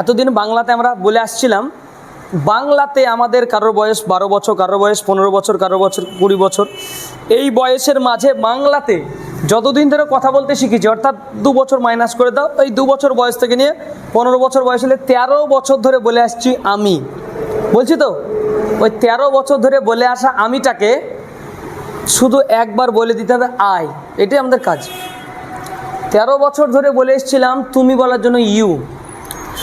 এতদিন বাংলাতে আমরা বলে আসছিলাম, বাংলাতে আমাদের কারোর বয়স বারো বছর, কারোর বয়স পনেরো বছর, কারোর বছর কুড়ি বছর, এই বয়সের মাঝে বাংলাতে যতদিন ধরে কথা বলতে শিখেছি, অর্থাৎ দু বছর মাইনাস করে দাও, এই দু বছর বয়স থেকে নিয়ে পনেরো বছর বয়স হলে তেরো বছর ধরে বলে আসছি আমি। বলছি তো? ওই তেরো বছর ধরে বলে আসা আমিটাকে শুধু একবার বলে দিতে হবে আই এটাই আমাদের কাজ। তেরো বছর ধরে বলে এসেছিলাম, তুমি বলার জন্য ইউ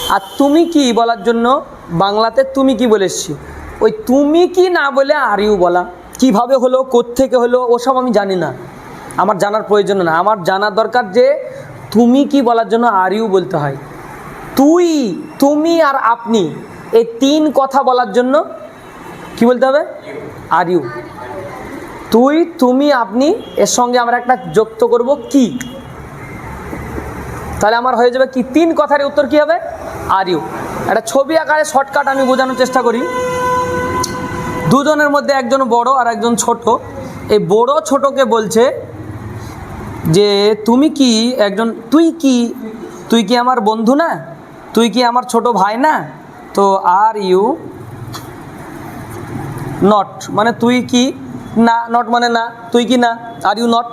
আর তুমি কি বলার জন্য? বাংলাতে তুমি কি বলে এসছি? ওই তুমি কি না বলে আর ইউ বলা? কীভাবে হলো, কোত্থেকে হলো, ওসব আমি জানি না। আমার জানার প্রয়োজন না। আমার জানার দরকার যে তুমি কি বলার জন্য আর ইউ বলতে হয়। তুই, তুমি আর আপনি, এই তিন কথা বলার জন্য কি বলতে হবে? Are you. তুই, তুমি, আপনি, এর সঙ্গে আমরা একটা যুক্ত করব কি? তাহলে আমার হয়ে যাবে কি? তিন কথার উত্তর কি হবে? আর ইউ একটা ছবি আকারে শর্টকাট আমি বোঝানোর চেষ্টা করি। দুজনের মধ্যে একজন বড় আর একজন ছোট। এই বড় ছোটকে বলছে যে, তুমি কি একজন, তুই কি তুই কি আমার বন্ধু না? তুই কি আমার ছোট ভাই না? তো আর ইউ নট মানে তুই কি না নট মানে না, তুই কি না আর ইউ নট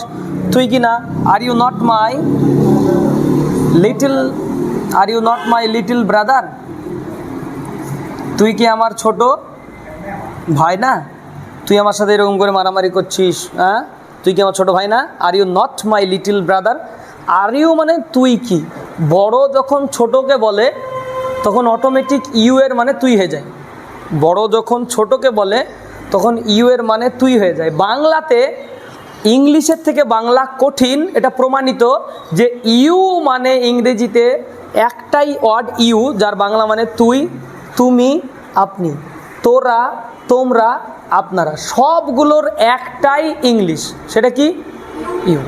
তুই কি না are you not my little are you not my little brother তুই কি আমার ছোট ভাই না? তুই আমার সাথে এরকম করে মারামারি করছিস হ্যাঁ? তুই কি আমার ছোট ভাই না? Are you not my little brother are you মানে তুই কি? বড় যখন ছোটকে বলে, তখন অটোমেটিক ইউ এর মানে তুই হয়ে যায়। বড় যখন ছোটকে বলে, তখন ইউ এর মানে তুই হয়ে যায়। বাংলাতে ইংলিশের থেকে বাংলা কঠিন, এটা প্রমাণিত যে ইউ মানে ইংরেজিতে একটাই ওয়ার্ড ইউ, যার বাংলা মানে তুই, তুমি, আপনি। তোরা, তোমরা, আপনারা। সবগুলোর একটাই ইংলিশ। সেটা কি? ইউ।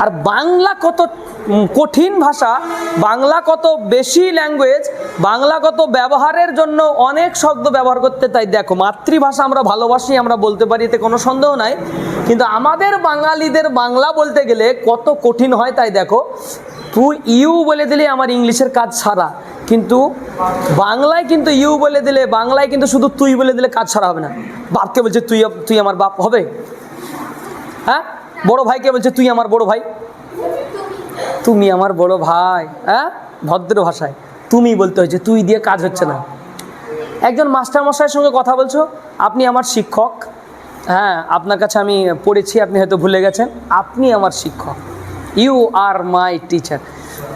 আর বাংলা কত কঠিন ভাষা, বাংলা কত বেশি ল্যাঙ্গুয়েজ, বাংলা কত ব্যবহারের জন্য অনেক শব্দ ব্যবহার করতে, তাই দেখো, মাতৃভাষা আমরা ভালোবাসি, আমরা বলতে পারি, এতে কোনো সন্দেহ নাই। কিন্তু আমাদের বাঙালিদের বাংলা বলতে গেলে কত কঠিন হয়, তাই দেখো তুই ইউ বলে দিলে আমার ইংলিশের কাজ সারা। কিন্তু বাংলায় কিন্তু ইউ বলে দিলে, বাংলায় কিন্তু শুধু তুই বলে দিলে কাজ ছাড়া হবে না। বাপকে বলছে, তুই তুই আমার বাপ হবে? হ্যাঁ? বড় ভাইকে বলছে, তুই আমার বড় ভাই? তুমি আমার বড় ভাই। হ্যাঁ? ভদ্র ভাষায়। তুমি বলতে হয়েছে, তুই দিয়ে কাজ হচ্ছে না। একজন মাস্টার মশাইয়ের সঙ্গে কথা বলছো? আপনি আমার শিক্ষক। হ্যাঁ আপনার কাছে আমি পড়েছি, আপনি হয়তো ভুলে গেছেন। আপনি আমার শিক্ষক। ইউ আর মাই টিচার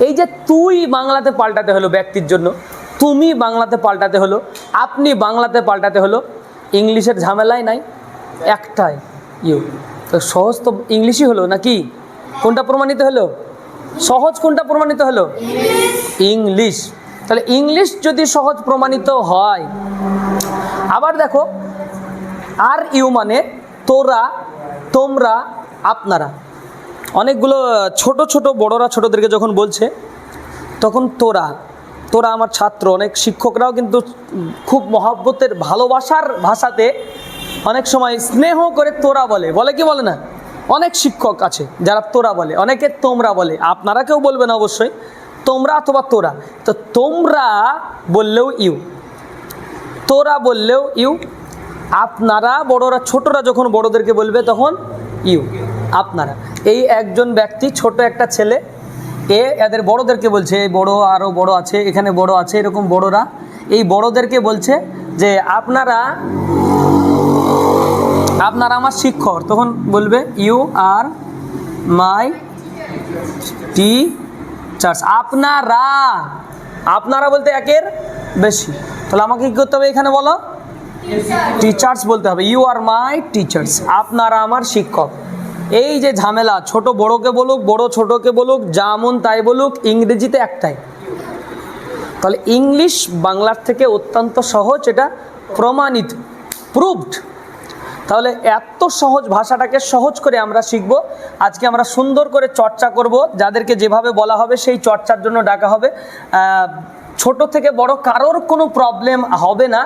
এই যে তুই বাংলাতে পাল্টাতে হলো ব্যক্তির জন্য, তুমি বাংলাতে পাল্টাতে হলো, আপনি বাংলাতে পাল্টাতে হলো, ইংলিশের ঝামেলাই নাই, একটাই ইউ তো সহজ তো ইংলিশই হলো নাকি? কোনটা প্রমাণিত হলো? সহজ কোনটা প্রমাণিত হলো? ইংলিশ। তাহলে ইংলিশ যদি সহজ প্রমাণিত হয়, আবার দেখো, আর ইউ মানে তোরা, তোমরা, আপনারা। অনেকগুলো ছোট ছোট বড়রা ছোটদেরকে যখন বলছে, তখন তোরা তোরা আমার ছাত্র, অনেক শিক্ষকরাও কিন্তু খুব মহাব্বতের ভালোবাসার ভাষাতে অনেক সময় স্নেহ করে তোরা বলে। বলে কি বলে না? অনেক শিক্ষক আছে যারা তোরা বলে, অনেকে তোমরা বলে। আপনারা কেউ বলবেন অবশ্যই, তোমরা অথবা তোরা। তো তোমরা বললেও ইউ। তোরা বললেও ইউ। আপনারা, বড়রা, ছোটরা যখন বড়দেরকে বলবে তখন ইউ। আপনারা। এই একজন ব্যক্তি ছোট একটা ছেলে এ এদের বড়দেরকে বলছে এই বড় আরও বড় আছে এখানে বড় আছে এরকম বড়রা। এই বড়দেরকে বলছে যে আপনারা আপনারা আমার শিক্ষক। তখন বলবে ইউ আর মাই টি চার্স আপনারা আপনারা বলতে একের বেশি। তাহলে আমাকে কী করতে হবে এখানে বলো? টিচার্স বলতে হবে। ইউ আর মাই টিচার্স আপনারা আমার শিক্ষক। এই যে ঝামেলা, ছোট বড়কে বলুক, বড় ছোটকে বলুক, যেমন তাই বলুক, ইংরেজিতে একটাই। তাহলে ইংলিশ বাংলার থেকে অত্যন্ত সহজ, এটা প্রমাণিত প্রুভড তাহলে এত সহজ ভাষাটাকে সহজ করে আমরা শিখব। আজকে আমরা সুন্দর করে চর্চা করব। যাদেরকে যেভাবে বলা হবে, সেই চর্চার জন্য ডাকা হবে। ছোট থেকে বড় কারোর কোনো প্রবলেম হবে না।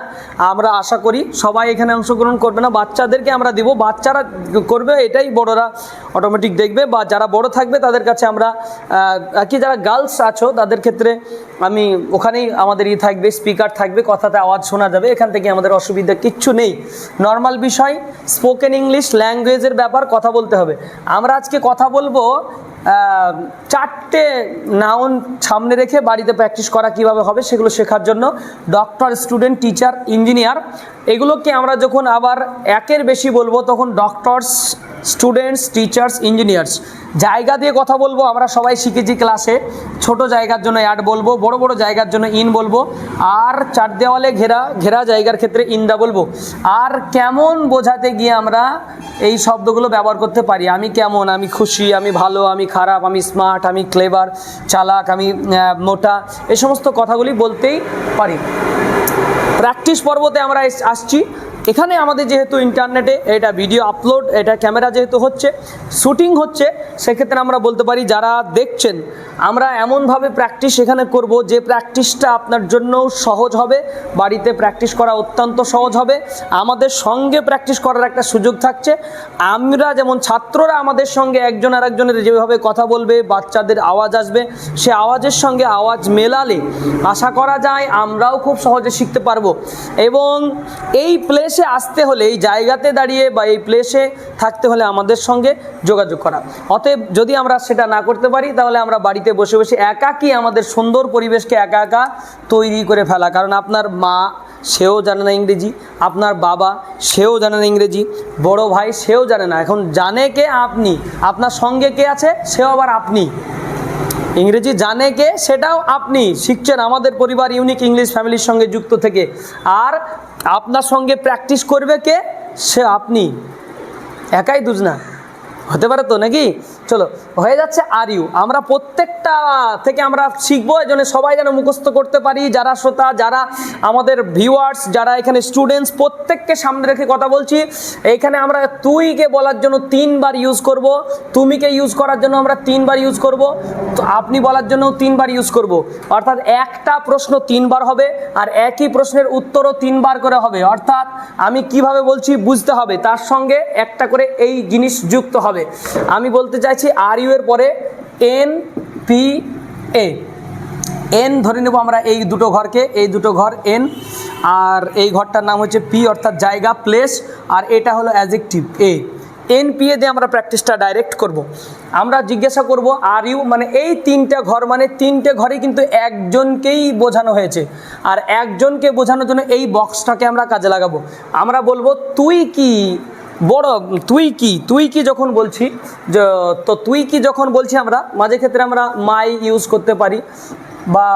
আমরা আশা করি সবাই এখানে অংশগ্রহণ করবে না। বাচ্চাদেরকে আমরা দিব। বাচ্চারা করবে, এটাই বড়রা অটোমেটিক দেখবে বা যারা বড় থাকবে তাদের কাছে আমরা কি যারা গার্লস আছো তাদের ক্ষেত্রে আমি ওখানেই আমাদের ই থাকবে স্পিকার থাকবে, কথাতে আওয়াজ শোনা যাবে। এখান থেকে আমাদের অসুবিধা কিচ্ছু নেই। নর্মাল বিষয় স্পোকেন ইংলিশ ল্যাঙ্গুয়েজের ব্যাপার কথা বলতে হবে। আমরা আজকে কথা বলব চারটে নাউন সামনে রেখে বাড়িতে প্র্যাকটিস করা কীভাবে হবে সেগুলো শেখার জন্য ডক্টর স্টুডেন্ট টিচার ইঞ্জিনিয়ার এগুলোকে আমরা যখন আবার একের বেশি বলব, তখন ডক্টরস স্টুডেন্টস টিচার্স ইঞ্জিনিয়ার্স জায়গা দিয়ে কথা বলব, আমরা সবাই শিখেছি ক্লাসে ছোট জায়গার জন্য অ্যাড বলব, বড় বড় জায়গার জন্য ইন বলব। আর চার দেওয়ালে ঘেরা ঘেরা জায়গার ক্ষেত্রে ইন্দা বলব। আর কেমন বোঝাতে গিয়ে আমরা এই শব্দগুলো ব্যবহার করতে পারি? আমি কেমন? আমি খুশি, আমি ভালো, আমি খারাপ, আমি স্মার্ট আমি ক্লেভার চালাক, আমি মোটা এই সমস্ত কথাগুলি বলতেই পারি। প্র্যাকটিস পর্বতে আমরা আসছি। এখানে আমাদের যেহেতু ইন্টারনেটে এটা ভিডিও আপলোড, এটা ক্যামেরা যেহেতু হচ্ছে, শুটিং হচ্ছে, সেক্ষেত্রে আমরা বলতে পারি যারা দেখছেন, আমরা এমনভাবে প্র্যাকটিস এখানে করব যে প্র্যাকটিসটা আপনার জন্য সহজ হবে, বাড়িতে প্র্যাকটিস করা অত্যন্ত সহজ হবে, আমাদের সঙ্গে প্র্যাকটিস করার একটা সুযোগ থাকছে। আমরা যেমন ছাত্ররা আমাদের সঙ্গে একজন আর একজনের যেভাবে কথা বলবে, বাচ্চাদের আওয়াজ আসবে, সে আওয়াজের সঙ্গে আওয়াজ মেলালে আশা করা যায় আমরাও খুব সহজে শিখতে পারব। এবং এই প্লেসে আসতে হলে এই জায়গাতে দাঁড়িয়ে বা এই প্লেসে থাকতে হলে আমাদের সঙ্গে যোগাযোগ করা। অতএব যদি আমরা সেটা না করতে পারি, তাহলে আমরা বাড়িতে বসে বসে একাকী আমাদের সুন্দর পরিবেশকে একা একা তৈরি করে ফেলা। কারণ আপনার মা, সেও জানে না ইংরেজি, আপনার বাবা, সেও জানে না ইংরেজি, বড় ভাই সেও জানে না। এখন জানে কে আপনি? আপনার সঙ্গে কে আছে? সেও আবার আপনি। ইংরেজি জানে কে? সেটাও আপনি। শিখছেন আমাদের পরিবার ইউনিক ইংলিশ ফ্যামিলির সঙ্গে যুক্ত থেকে। আর আপনার সঙ্গে প্র্যাকটিস করবে কে? সে আপনি। একাই দুজনা। হতে পারে তো নাকি? চলো, হয়ে যাচ্ছে আর ইউ আমরা প্রত্যেকটা থেকে আমরা শিখব, এই সবাই যেন মুখস্থ করতে পারি, যারা শ্রোতা, যারা আমাদের ভিউয়ার্স যারা এখানে স্টুডেন্টস প্রত্যেককে সামনে রেখে কথা বলছি। এইখানে আমরা তুইকে বলার জন্য তিনবার ইউজ করব, তুমিকে ইউজ করার জন্য আমরা তিনবার ইউজ করব, তো আপনি বলার জন্য তিনবার ইউজ করব। অর্থাৎ একটা প্রশ্ন তিনবার হবে, আর একই প্রশ্নের উত্তরও তিনবার করে হবে। অর্থাৎ আমি কীভাবে বলছি বুঝতে হবে, তার সঙ্গে একটা করে এই জিনিস যুক্ত হবে। আমি বলতে চাইছি আর ইউ এর পরে এন পি এ। এন ধরে নেব আমরা এই দুটো ঘরকে, এই দুটো ঘর এন, আর এই ঘরটার নাম হচ্ছে পি, অর্থাৎ জায়গা, প্লেস, আর এটা হলো adjective A. N P A দিয়ে আমরা প্র্যাকটিসটা ডাইরেক্ট করব। আমরা জিজ্ঞাসা করব আর ইউ মানে এই তিনটা ঘর মানে তিনটে ঘরে কিন্তু একজনকেই বোঝানো হয়েছে। আর একজনকে বোঝানোর জন্য এই বক্সটাকে আমরা কাজে লাগাবো। আমরা বলব, তুই কি বড়, তুই কি? তুই কি যখন বলছি তো তুই কি যখন বলছি আমরা, মাঝে ক্ষেত্রে আমরা মাই ইউজ করতে পারি, বা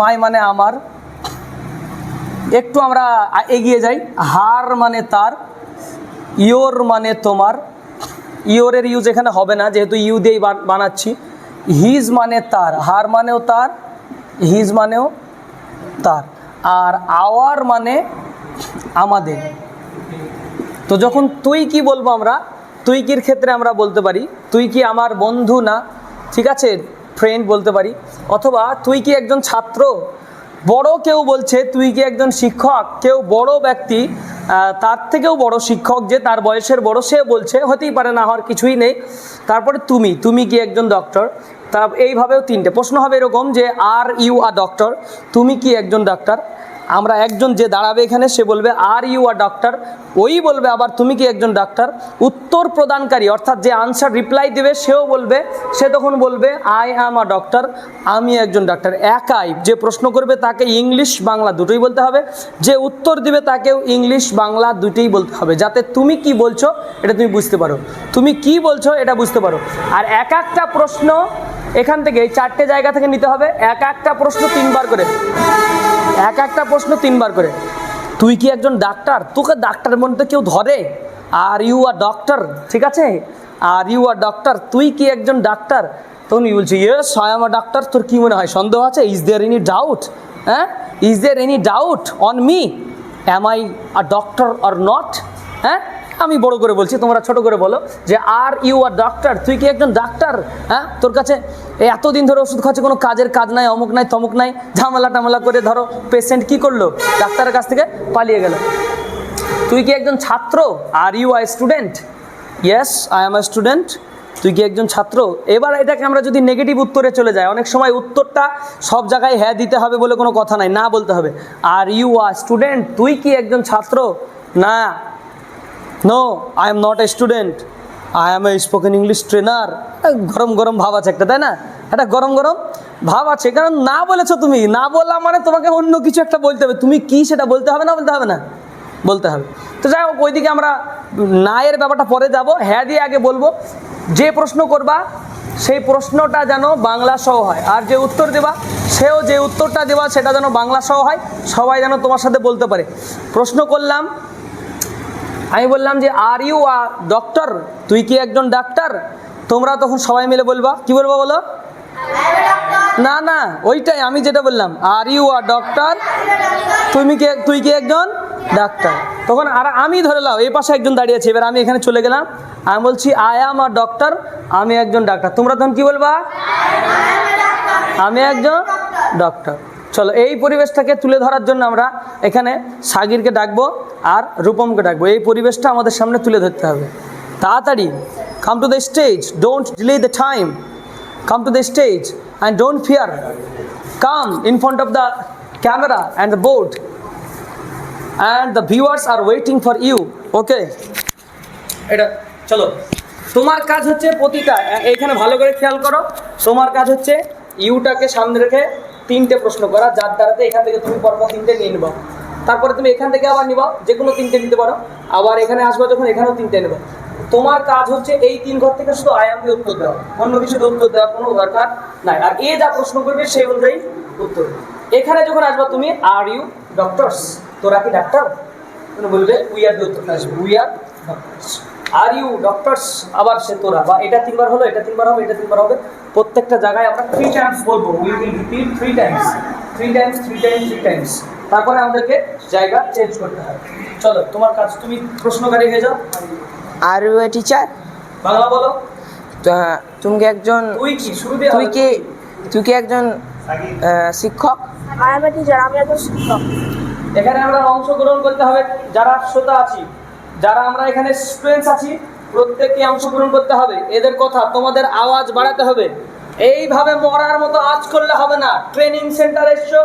মাই মানে আমার, একটু আমরা এগিয়ে যাই, হার মানে তার ইয়োর মানে তোমার ইয়োরের ইউজ এখানে হবে না, যেহেতু ইউ দিয়েই বানাচ্ছি হিজ মানে তার, হার মানেও তার হিজ মানেও তার, আর আওয়ার মানে আমাদের। তো যখন তুই কি বলব আমরা? তুই কির ক্ষেত্রে আমরা বলতে পারি? তুই কি আমার বন্ধু না? ঠিক আছে ফ্রেন্ড বলতে পারি। অথবা তুই কি একজন ছাত্র? বড় কেউ বলছে তুই কি একজন শিক্ষক? কেউ বড় ব্যক্তি তার থেকেও বড় শিক্ষক যে তার বয়সের বড় সে বলছে, হতেই পারে না হওয়ার কিছুই নেই। তারপরে তুমি তুমি কি একজন ডক্টর তা এইভাবেও তিনটে। প্রশ্ন হবে এরকম যে আর ইউ আ ডক্টর তুমি কি একজন ডাক্তার আমরা একজন যে দাঁড়াবে এখানে, সে বলবে আর ইউ আর ডক্টর ওই বলবে আবার, তুমি কি একজন ডাক্তার উত্তর প্রদানকারী, অর্থাৎ যে আনসার রিপ্লাই দেবে, সেও বলবে, সে তখন বলবে আই অ্যাম আ ডক্টর আমি একজন ডাক্তার একাই, যে প্রশ্ন করবে তাকে ইংলিশ বাংলা দুটোই বলতে হবে, যে উত্তর দিবে তাকেও ইংলিশ বাংলা দুটোই বলতে হবে, যাতে তুমি কি বলছো, এটা তুমি বুঝতে পারো। তুমি কি বলছো, এটা বুঝতে পারো। আর এক একটা প্রশ্ন এখান থেকে চারটে জায়গা থেকে নিতে হবে, এক একটা প্রশ্ন তিনবার করে। এক একটা প্রশ্ন তিনবার করে। তুই কি একজন ডাক্তার? তোকে ডাক্তার মধ্যে কেউ ধরে? আর ইউ আর ডক্টর ঠিক আছে? আর ইউ আর ডক্টর তুই কি একজন ডাক্তার? তখন ইউ বলছি ইয়েস আই ডাক্তার তোর কি মনে হয়, সন্দেহ আছে? ইজ দেয়ার এনি ডাউট হ্যাঁ? Is there any doubt on me am I a doctor or not হ্যাঁ? আমি বড় করে বলছি, তোমরা ছোট করে বলো যে আর ইউ আর ডাক্তার তুই কি একজন ডাক্তার? হ্যাঁ? তোর কাছে এতদিন ধরে ওষুধ খাচ্ছে, কোনো কাজের কাজ নাই, অমুক নাই, তমুক নাই, ঝামেলা টামেলা করে ধরো পেশেন্ট কি করল? ডাক্তারের কাছ থেকে পালিয়ে গেল। তুই কি একজন ছাত্র? Are you I student yes I am a student তুই কি একজন ছাত্র? এবার এটাকে আমরা যদি নেগেটিভ উত্তরে চলে যাই, অনেক সময় উত্তরটা সব জায়গায় হ্যাঁ দিতে হবে বলে কোনো কথা নাই, না বলতে হবে। আর ইউ আর স্টুডেন্ট তুই কি একজন ছাত্র? না। No I am not a student I am a spoken English trainer গরম গরম ভাব আছে একটা, তাই না? একটা গরম গরম ভাব আছে, কারণ না বলেছ তুমি। না বললাম মানে তোমাকে অন্য কিছু একটা বলতে হবে। তুমি কি সেটা বলতে হবে, না বলতে হবে না? বলতে হবে। তো যাই হোক, ওইদিকে আমরা না এর ব্যাপারটা পরে যাব। হ্যাঁ দিয়ে আগে বলব, যে প্রশ্ন করবা, সেই প্রশ্নটা যেন বাংলা সহ হয়। আর যে উত্তর দেবা, সেও যে উত্তরটা দেবা, সেটা যেন বাংলা সহ হয়। সবাই যেন তোমার সাথে বলতে পারে। প্রশ্ন করলাম আমি বললাম যে আর ইউ আ ডক্টর তুই কি একজন ডাক্তার? তোমরা তখন সবাই মিলে বলবা। কি বলব বলো? না না ওইটাই আমি যেটা বললাম। আর ইউ আ ডক্টর তুমি কি তুই কি একজন ডাক্তার? তখন আর আমি ধরে লাও এই পাশে একজন দাঁড়িয়ে আছে। এবার আমি এখানে চলে গেলাম। আমি বলছি আই এম আ ডক্টর আমি একজন ডাক্তার। তোমরা তখন কি বলবা? আমি একজন ডক্টর চলো, এই পরিবেশটাকে তুলে ধরার জন্য আমরা এখানে সাগিরকে ডাকবো আর রূপমকে ডাকবো। এই পরিবেশটা আমাদের সামনে তুলে ধরতে হবে। তাড়াতাড়ি come to the stage don't delay the time come to the stage and don't fear come in front of the camera and the board and the viewers are waiting for you okay এটা, চলো, তোমার কাজ হচ্ছে প্রতিটা, এ- এইখানে ভালো করে খেয়াল করো, তোমার কাজ হচ্ছে ইউটাকে সামনে রেখে তিনটে প্রশ্ন করা, যার দ্বারাতে এখান থেকে তুমি পরপর তিনটে নিয়ে নেবা। তারপরে তুমি এখান থেকে আবার নিবা যে কোনো তিনটে নিতে পারো। আবার এখানে আসবে যখন, এখানেও তিনটে নেবে। তোমার কাজ হচ্ছে এই তিন ঘর থেকে শুধু আয়ামকে উত্তর দেওয়া। অন্য কিছু উত্তর দেওয়ার কোনো দরকার নাই। আর এ যা প্রশ্ন করবে, সেই অনুযায়ী উত্তর। এখানে যখন আসবা তুমি আর ইউ ডক্টরস তোরা কি ডাক্তার? বলবে উই আর দিয়ে উত্তরটা আসবে we are doctors are you doctors আবার সে তোরা। বা এটা তিনবার হলো এটা তিনবার হবে এটা তিনবার হবে। প্রত্যেকটা জায়গায় আমরা থ্রি টাইমস বলব। We will repeat three times three times three times three times তারপরে আমাদেরকে জায়গা চেঞ্জ করতে হবে। চলো তোমার কাজ তুমি প্রশ্নকারী হয়ে যাও। Are you a teacher Bangla বলো। তুমি কি একজন তুই কি? শুরুতে তুই কি তুই কি একজন শিক্ষক? আই এম এ টিচার আমি একজন শিক্ষক। এখানে আমরা অংশগ্রহণ করতে হবে। যারা শ্রোতা আছি যারা আমরা এখানে স্টুডেন্টস আছি, প্রত্যেককে অংশগ্রহণ করতে হবে। এদের কথা তোমাদের আওয়াজ বাড়াতে হবে। এইভাবে মরার মতো আজ করলে হবে না। ট্রেনিং সেন্টার এসছো,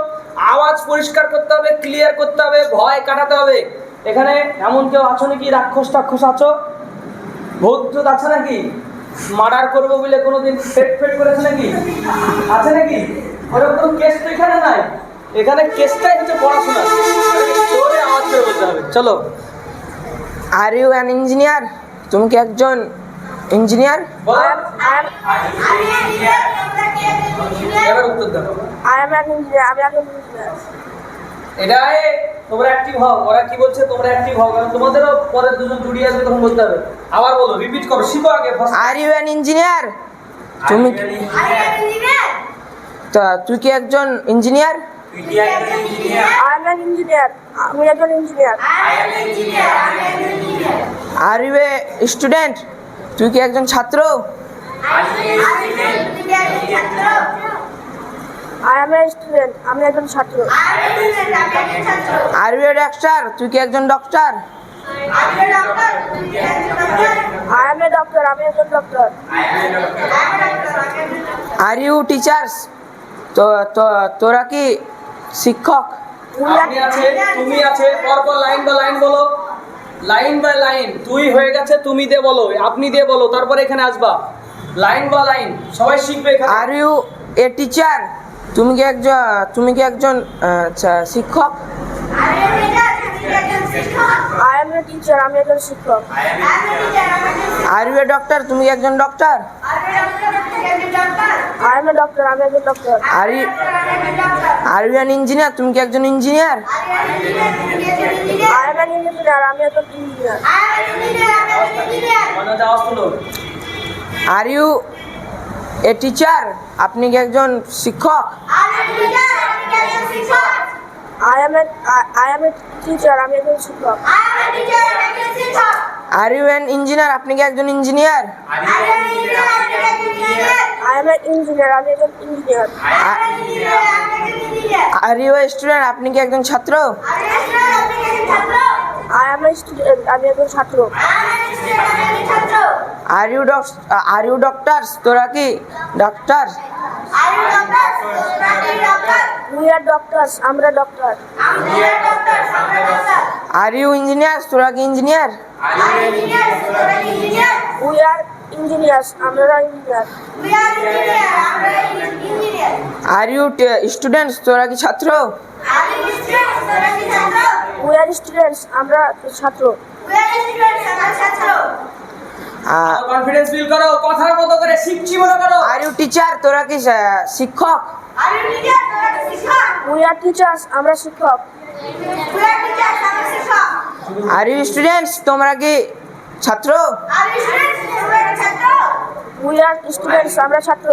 আওয়াজ পরিষ্কার করতে হবে ক্লিয়ার করতে হবে, ভয় কাটাতে হবে। এখানে এমন কেউ আছো নাকি? রাক্ষস টাক্ষস আছো? ভূত টুত আছে নাকি? মার্ডার করব বলে কোনোদিন ফেট ফেট করেছে নাকি? আছে নাকি? ওরকম কোনো কেস তো এখানে নাই। এখানে কেসটাই হচ্ছে পড়াশোনা। আওয়াজ করে বলতে হবে। চলো। আর ইউ অ্যান ইঞ্জিনিয়ার তুমি কি একজন ইঞ্জিনিয়ার এটাই তোমরা অ্যাক্টিভ হও। ওরা কি বলছে? তোমরা অ্যাক্টিভ হও। কারণ তোমাদেরও পরে দুজন জুড়িয়ে আসবে তখন বলতে হবে। আবার বলো রিপিট করো। শিখো আগে আর ইউ অ্যান ইঞ্জিনিয়ার তুমি তা তুই কি একজন ইঞ্জিনিয়ার আই ইঞ্জিনিয়ার আমি একজন engineer are you a student তুই কি একজন ছাত্র? আই এম এ স্টুডেন্ট আমি একজন ছাত্র। আর ইউ এ ডাক্তার তুই কি একজন doctor I am a doctor আমি একজন ডক্টর আর ইউ টিচার্স তো তো- তোরা কি শিক্ষক? আপনি আছে তুমি আছে পরপর লাইন বা লাইন বলো। লাইন বাই লাইন তুই হয়ে গেছে তুমি দিয়ে বলো আপনি দিয়ে বলো তারপরে এখানে আসবা। লাইন বা লাইন সবাই শিখবে আর ইউ এ টিচার তুমি কি একজন তুমি কি একজন আচ্ছা, শিক্ষক? আই এম এ টিচার আমি একজন শিক্ষক. আর ইউ এ ডক্টর তুমি একজন doctor I am a doctor আমি একজন doctor are you are you an engineer তুমি কি একজন engineer I am an engineer আমি একজন engineer are you a teacher আপনি কি একজন শিক্ষক? I am a I, I am a teacher. আমি একজন শিক্ষক। আর ইউ অ্যান ইঞ্জিনিয়ার আপনি কি একজন engineer I am an engineer. আমি একজন ইঞ্জিনিয়ার আর ইউ স্টুডেন্ট আপনি কি একজন ছাত্র? I am a student. আমি একজন ছাত্র। Are you are you doctors তোরা কি ডক্টর We are doctors. আমরা ডক্টর আর ইউ ইঞ্জিনিয়ার তোরা কি ইঞ্জিনিয়ার We are engineers. আমরা ইঞ্জিনিয়ার আর ইউ স্টুডেন্টস তোরা কি ছাত্র. We are students. আমরা ছাত্র. কনফিডেন্স ফিল করো কথার মতো করে শিখছি মনে করো। আর ইউ টিচার তোরা কি আহ, শিক্ষক? We are teachers. আমরা শিক্ষক। আর ইউ স্টুডেন্টস তোমরা কি ছাত্র? We are students. আমরা ছাত্র।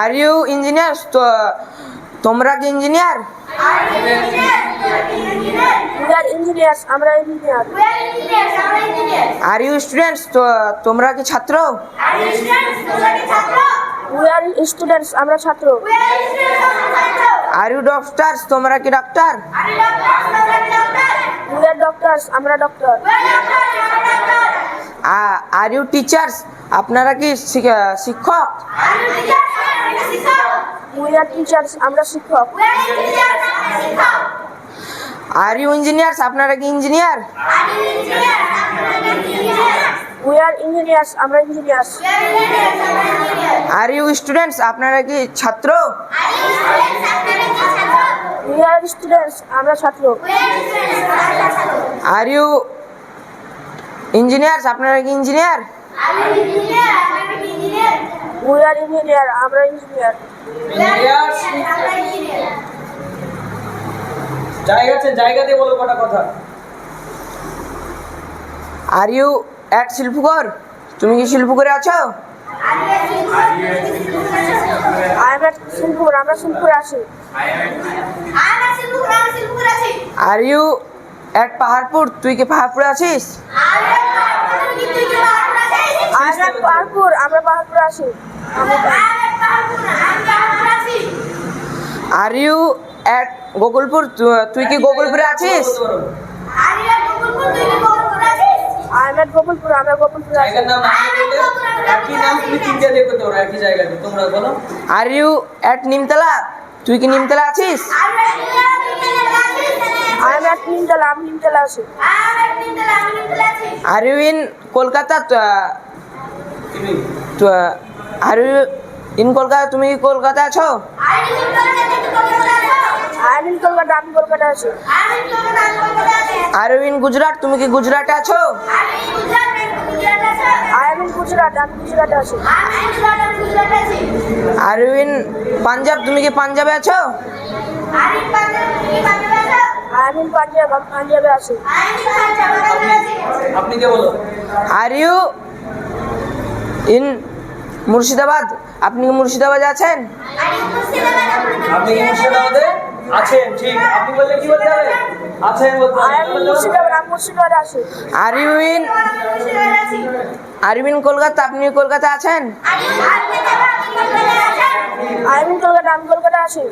আর ইউ ইঞ্জিনিয়ার তোমরা কি ইঞ্জিনিয়ার We are engineers. আমরা ইঞ্জিনিয়ার আর ইউ স্টুডেন্টস তোমরা কি ছাত্র? Students. আমরা ছাত্র। আর ইউ ডক্টরস তোমরা কি are doctors. আমরা ডক্টর আর ইউ টিচার্স আপনারা কি শিক- শিক্ষক We are teachers. আমরা শিক্ষক। আর ইউ ইঞ্জিনিয়ার্স আপনারা কি ইঞ্জিনিয়ার We are engineers. আমরা ইঞ্জিনিয়ার্স আর ইউ স্টুডেন্টস আপনারা কি ছাত্র? We are students. আমরা ছাত্র। আর ইউ ইঞ্জিনিয়ার্স আপনারা কি ইঞ্জিনিয়ার We are engineer. আমরা ইঞ্জিনিয়ার জায়গা আছে জায়গা দিয়ে বলো কটা কথা। আর ইউ অ্যাট শিল্পকর তুমি কি শিল্পকরে আছো? Am at আমরা শিলপুরে আছি। আর ইউ অ্যাট পাহাড়পুর তুই কি পাহাড়পুরে আছিস? পাহাড়পুর আমরা পাহাড়পুরে আছি। আর ইউ অ্যাট গোকুলপুর তুই কি গোকুলপুরে আছিস? গোকুলপুর আমরা গোকুলপুরে আছি। নাম তুমি করতে পারো একই তোমরা বলো। আর ইউ অ্যাট নিমতলা তুই কি নিমতলা আছিস I am at নিমতলা আমি নিমতলা আছি are you in Kolkata are you in Kolkata তুমি কি কলকাতা আছো? আর ইউ ইন গুজরাট তুমি কি গুজরাটে আছো? গুজরাটে আর ইউ ইন পাঞ্জাব তুমি কি পাঞ্জাবে আছো? I am in পাঞ্জাব আমি পাঞ্জাবে আছি আপনি কে বলো? আর ইউ ইন মুর্শিদাবাদ আপনি কি মুর্শিদাবাদে আছেন? আপনি কি মুর্শিদাবাদে? আছেন ঠিক। আপনি বললে কি বলতে হবে? আছেন বলতে I am are you in are you in Kolkata? আপনি কি কলকাতা আছেন? I am in কলকাতা আমি কলকাতা আছি।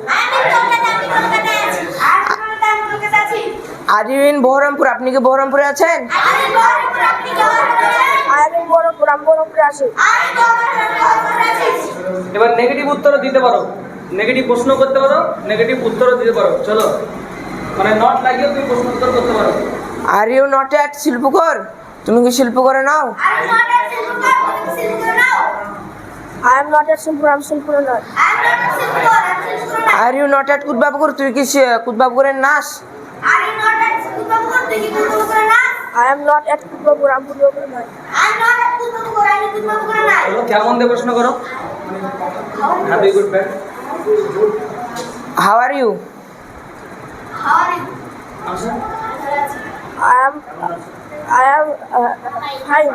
আর ইউ ইন বহরমপুর আপনি কি বহরমপুরে আছেন? এবার নেগেটিভ উত্তরও দিতে পারো। নেগেটিভ প্রশ্ন করতে পারো নেগেটিভ উত্তরও দিতে পারো। চলো। মানে নট লাগিয়েও তুমি প্রশ্ন উত্তর করতে পারো। আর ইউ নট অ্যাট শিল্পকর তুমি কি শিল্পকরে নাও? I am not at Shilpur আমি শিলপুরে নয় আর ইউ নট অ্যাট কুদবাবুর তুই কি শি- কুদবাবুরের নাস I am not at পূর্বপুর আমি পূর্বপুর নয় চলো কেমন দিয়ে প্রশ্ন করো? Happy good bad how are you I am I am uh, fine.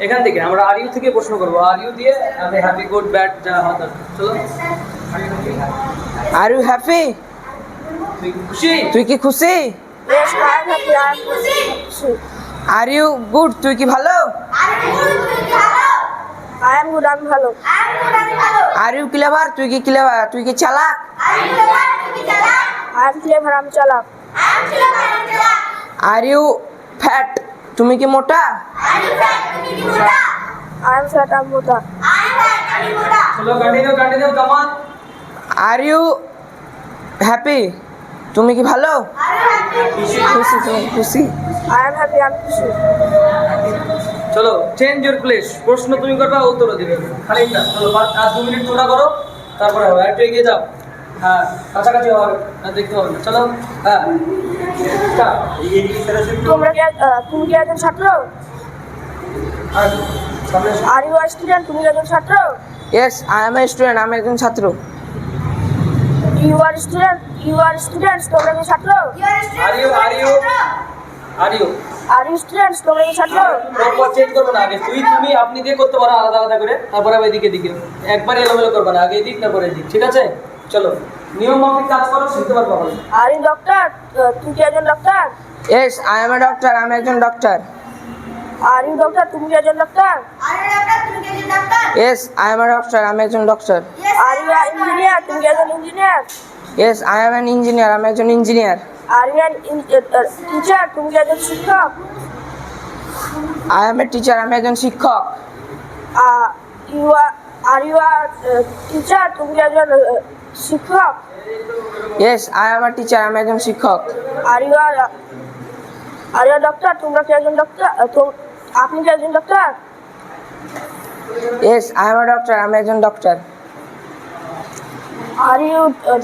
এখান থেকে আমরা আর ইউ থেকে প্রশ্ন করব। আর ইউ দিয়ে আমি হ্যাপি গুড ব্যাড যা হয় চলো। আর ইউ হ্যাপি তুই কি খুশি তুই কি খুশি Yes, I am happy. I am খুশি। আর ইউ গুড তুই কি ভালো I am good. আমি ভালো। আর ইউ ক্লেভার তুই কি ক্লেভার তুই কি চালাক I am clever. আমি চালাক। আর ইউ ফ্যাট তুমি কি মোটা I am fat. আমি মোটা। চলো কন্টিনিউ কন্টিনিউ কামান আর ইউ হ্যাপি তুমি কি ভালো? খুশি তুমি খুশি? I am happy. আমি খুশি। চলো চেঞ্জ ইউর প্লেস প্রশ্ন তুমি করবে উত্তর দিবে। খানিকটা চলো আর দু মিনিট তোমরা করো তারপরে হবে। একটু এগিয়ে যাও। হ্যাঁ কাছাকাছি হবে না দেখতে হবে না। চলো হ্যাঁ। তোমরা কি তুমি কি একজন ছাত্র? আর ইউ আর স্টুডেন্ট তুমি একজন ছাত্র? Yes I am a student আমি একজন ছাত্র। You are student you are students তোমরা কি ছাত্র। Are you are you are you are you students তোমরা কি ছাত্র। পরপর চেঞ্জ করব না আগে। তুই তুমি আপনি দিয়ে করতে পারো আলাদা আলাদা করে। তারপরে আবার এদিকে দিকে একবার এলোমেলো করবে না। আগে এদিক তারপরে এদিক। ঠিক আছে? চলো। নিয়ম মাফিক কাজ করো শিখতে পারব আর ইউ ডক্টর তুই কি একজন doctor yes I am a doctor আমি একজন ডক্টর আর ইউ ডক্টর তুমি কি একজন doctor yes I am a doctor আমি একজন doctor are you are engineer তুমি কি একজন engineer yes I am an engineer আমি একজন engineer are you an teacher তুমি কি একজন শিক্ষক আই এম এ টিচার আমি একজন শিক্ষক you are are you are teacher তুমি কি একজন আহ, শিক্ষক yes I am a teacher আমি একজন শিক্ষক are you are are you doctor তোমরা কি একজন ডক্টর আপনি কি একজন doctor yes I am a doctor আমি একজন ডক্টর আর ইউ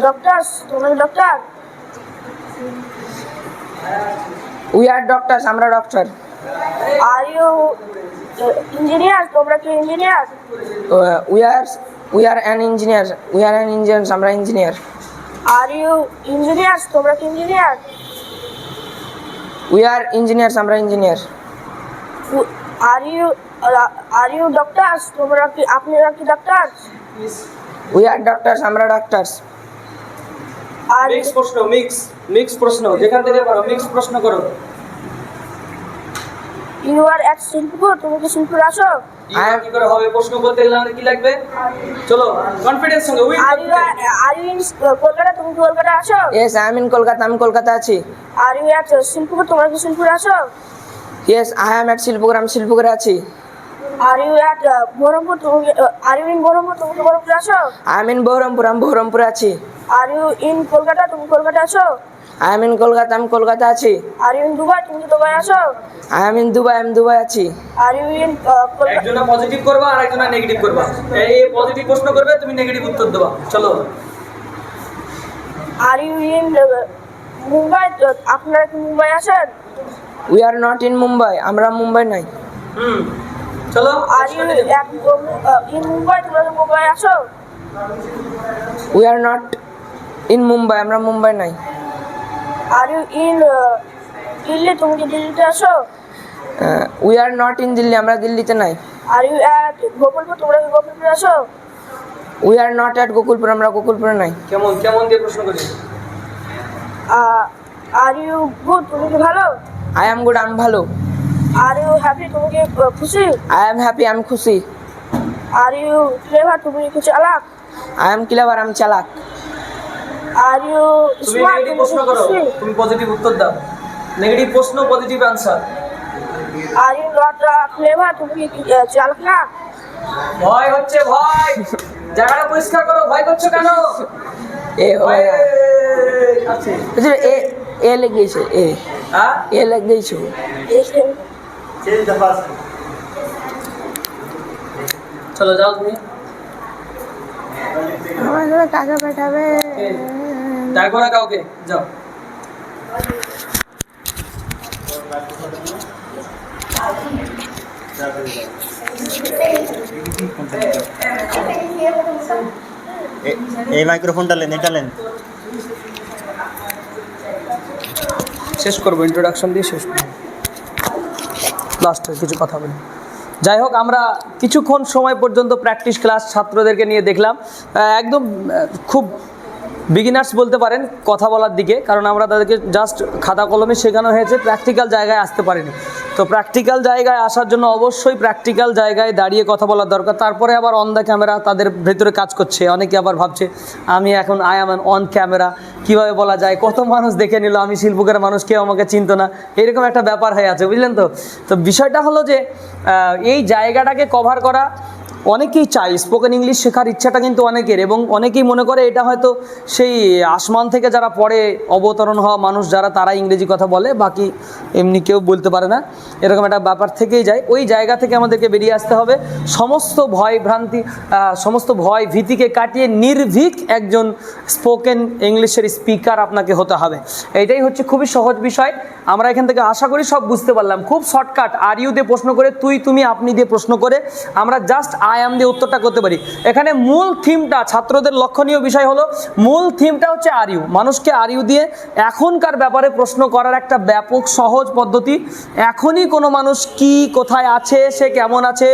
ডক্টর তোমরা ডক্টর উই আর ডক্টরস আমরা ডক্টর আর ইউ ইঞ্জিনিয়ার তোমরা কি engineer we are we are an engineer we are an engineer আমরা ইঞ্জিনিয়ার আর ইউ ইঞ্জিনিয়ার তোমরা কি engineer we are engineers আমরা engineer are you are you doctor তোমরা কি আপনারা কি ডক্টর উই আর ডক্টরস আমরা ডক্টরস আর মিক্স প্রশ্ন মিক্স মিক্স প্রশ্ন। যেখান থেকে পারো মিক্স প্রশ্ন করো। ইউ আর এক শিল্পপুর তুমি কি শিল্পপুর আসো আর কি করে হবে? প্রশ্ন বলতে গেলে আমাদের কি লাগবে? চলো কনফিডেন্স সঙ্গে with are you are you Kolkata তুমি কি কলকাতা আসো yes I am in Kolkata আমি কলকাতা আছি। আর ইউ এট শিল্পপুর তোমরা কি শিল্পপুর আসো আই এম অ্যাট শিল্পগ্রাম শিল্পগ্রামে আছি আর ইউ এট বহরমপুর তুমি আর ইউ ইন বহরমপুর তুমি কি বহরমপুর আসো আই এম ইন বহরমপুর আমি আছি আর ইউ ইন কলকাতা তুমি কলকাতা আসো আই এম ইন কলকাতা আমি কলকাতা আছি আর ইউ ইন দুবাই তুমি দুবাই আসো আই এম ইন দুবাই আমি দুবাই আছি আর ইউ ইন কলকাতা একজনা পজিটিভ করবা আর একজনা নেগেটিভ করবা। এই পজিটিভ প্রশ্ন করবে তুমি নেগেটিভ উত্তর দেবা। চলো। আর ইউ ইন মুম্বাই আপনারা কি মুম্বাই আসেন we are not in Mumbai আমরা মুম্বাই নাই। হুম চলো আর ইউ ইন মুম্বাই তোমরা মুম্বাই আসো we are not in Mumbai আমরা মুম্বাই নাই। আর ইউ ইন দিল্লি তুমি কি দিল্লিতে আসো we are not in Delhi আমরা দিল্লিতে নাই। আর ইউ অ্যাট গোকুলপুর তোমরা কি গোকুলপুর আসো we are not at Gokulpur আমরা গোকুলপুরে নাই। কেমন কেমন দিয়ে প্রশ্ন করি? আর ইউ গুড তুমি কি ভালো? আই এম গুড আমি ভালো। আর ইউ হ্যাপি তুমি কি খুশি? আই এম হ্যাপি আমি খুশি। আর ইউ ক্লেভার তুমি কি চালাক? আই এম ক্লেভার আমি চালাক। আর ইউ স্মার্ট তুমি প্রশ্ন করো। তুমি পজিটিভ উত্তর দাও। নেগেটিভ প্রশ্ন positive answer are you not clever তুমি কি চালাক না? ভয় হচ্ছে ভয়। জায়গাটা পরিষ্কার করো ভয় করছ কেন? এ হয়ে এ এ লেগেছে এ। হ্যাঁ? এ লেগেছে চলো যাও তুমি। আমার জন্য টাকা পাঠাবে। দেখো না কাউকে? যাও। এই মাইক্রোফোনটা লেন এটা লেন। শেষ করব ইন্ট্রোডাকশন দিয়ে শেষ করব। লাস্টে কিছু কথা বলি। যাই হোক, আমরা কিছুক্ষণ সময় পর্যন্ত প্র্যাকটিস ক্লাস ছাত্রদেরকে নিয়ে দেখলাম। একদম খুব বিগিনার্স বলতে পারেন কথা বলার দিকে, কারণ আমরা তাদেরকে জাস্ট খাতা কলমে শেখানো হয়েছে প্র্যাকটিক্যাল জায়গায় আসতে পারিনি। তো প্র্যাকটিক্যাল জায়গায় আসার জন্য অবশ্যই প্র্যাকটিক্যাল জায়গায় দাঁড়িয়ে কথা বলার দরকার। তারপরে আবার অন দ্য ক্যামেরা তাদের ভেতরে কাজ করছে। অনেকে আবার ভাবছে, আমি এখন আই এম অন ক্যামেরা কীভাবে বলা যায়? কত মানুষ দেখে নিল, আমি শিল্পকের মানুষ, কেউ আমাকে চিনতো না। এরকম একটা ব্যাপার হয়ে আছে, বুঝলেন তো? তো বিষয়টা হলো যে এই জায়গাটাকে কভার করা অনেকেই চায় স্পোকেন ইংলিশ শেখার ইচ্ছাটা কিন্তু অনেকের এবং অনেকেই মনে করে এটা হয়তো সেই আসমান থেকে যারা পড়ে অবতরণ হওয়া মানুষ যারা, তারা ইংরেজি কথা বলে, বাকি এমনি কেউ বলতে পারে না। এরকম একটা ব্যাপার থেকেই যায়। ওই জায়গা থেকে আমাদেরকে বেরিয়ে আসতে হবে। সমস্ত ভয় ভ্রান্তি সমস্ত ভয় ভীতিকে কাটিয়ে নির্ভীক একজন স্পোকেন ইংলিশের স্পিকার আপনাকে হতে হবে। এইটাই হচ্ছে খুবই সহজ বিষয়। আমরা এখান থেকে আশা করি সব বুঝতে পারলাম। খুব শর্টকাট আর ইউ দিয়ে প্রশ্ন করে, তুই, তুমি, আপনি দিয়ে প্রশ্ন করে। আমরা জাস্ট আই আম দিয়ে উত্তরটা করতে পারি। এখানে মূল থিমটা ছাত্রদের লক্ষণীয় বিষয় হলো, মূল থিমটা হচ্ছে আর ইউ মানুষকে আর ইউ দিয়ে এখনকার ব্যাপারে প্রশ্ন করার একটা ব্যাপক সহজ পদ্ধতি। এখনই কোনো মানুষ কি, কোথায় আছে, সে কেমন আছে,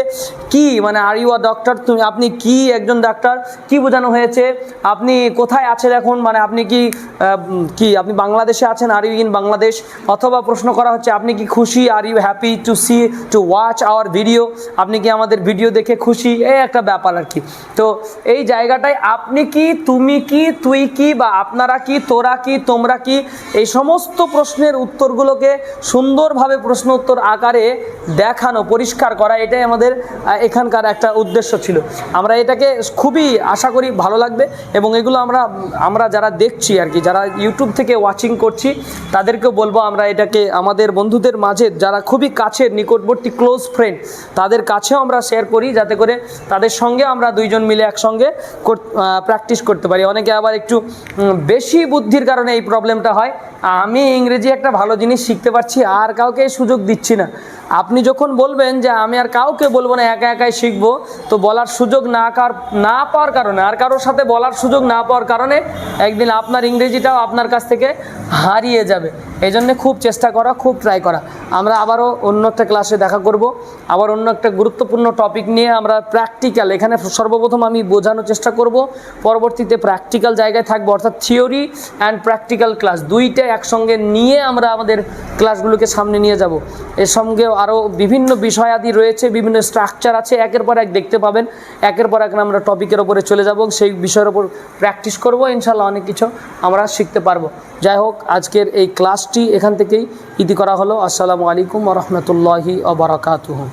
কি মানে আর ইউ আর ডক্টর তুমি আপনি কি একজন ডাক্তার কি বোঝানো হয়েছে, আপনি কোথায় আছেন এখন মানে আপনি কি কি, আপনি বাংলাদেশে আছেন আর ইউ ইন বাংলাদেশ, অথবা প্রশ্ন করা হচ্ছে, আপনি কি খুশি are you happy to see to watch our video আপনি কি আমাদের ভিডিও দেখে খুশি? এই একটা ব্যাপার আর কি। তো এই জায়গাটায় আপনি কি, তুমি কি, তুই কি বা আপনারা কি, তোরা কি, তোমরা কি, এই সমস্ত প্রশ্নের উত্তরগুলোকে সুন্দরভাবে প্রশ্ন উত্তর আকারে দেখানো, পরিষ্কার করা, এটাই আমাদের এখানকার একটা উদ্দেশ্য ছিল। আমরা এটাকে খুবই আশা করি ভালো লাগবে এবং এগুলো আমরা আমরা যারা দেখছি আর কি, যারা ইউটিউব থেকে ওয়াচিং করছি, তাদেরকেও বলব আমরা এটাকে, আমাদের বন্ধুদের মাঝে, যারা খুবই কাছের, নিকটবর্তী ক্লোজ ফ্রেন্ড তাদের কাছেও আমরা শেয়ার করি, যাতে করে তাদের সঙ্গে আমরা দুইজন মিলে একসঙ্গে প্র্যাকটিস করতে পারি। অনেকে আবার একটু বেশি বুদ্ধির কারণে এই প্রবলেমটা হয়। আমি ইংরেজি একটা ভালো জিনিস শিখতে পারছি, আর কাউকে সুযোগ দিচ্ছি না। আপনি যখন বলবেন যে আমি আর কাউকে বলব না, একা একাই শিখব, তো বলার সুযোগ না কার না পাওয়ার কারণে, আর কারোর সাথে বলার সুযোগ না পাওয়ার কারণে একদিন আপনার ইংরেজিটাও আপনার কাছ থেকে হারিয়ে যাবে। এই জন্যে খুব চেষ্টা করা, খুব ট্রাই করা। আমরা আবারও অন্য একটা ক্লাসে দেখা করব। আবার অন্য একটা গুরুত্বপূর্ণ টপিক নিয়ে আমরা প্র্যাকটিক্যাল এখানে সর্বপ্রথম আমি বোঝানোর চেষ্টা করব। পরবর্তীতে প্র্যাকটিক্যাল জায়গায় থাকব, অর্থাৎ থিওরি অ্যান্ড প্র্যাকটিক্যাল ক্লাস দুইটা একসঙ্গে নিয়ে আমরা আমাদের ক্লাসগুলোকে সামনে নিয়ে যাব। এর সঙ্গে আরও বিভিন্ন বিষয়াদি রয়েছে, বিভিন্ন স্ট্রাকচার আছে, একের পর এক দেখতে পাবেন, একের পর এক আমরা টপিকের ওপরে চলে যাব সেই বিষয়ের ওপর প্র্যাকটিস করব ইনশাল্লাহ অনেক কিছু আমরা শিখতে পারব। যাই হোক, আজকের এই ক্লাসটি এখান থেকেই ইতি করা হলো। আসসালামু আলাইকুম রহমতুল্লাহি ওবরাকাতুহু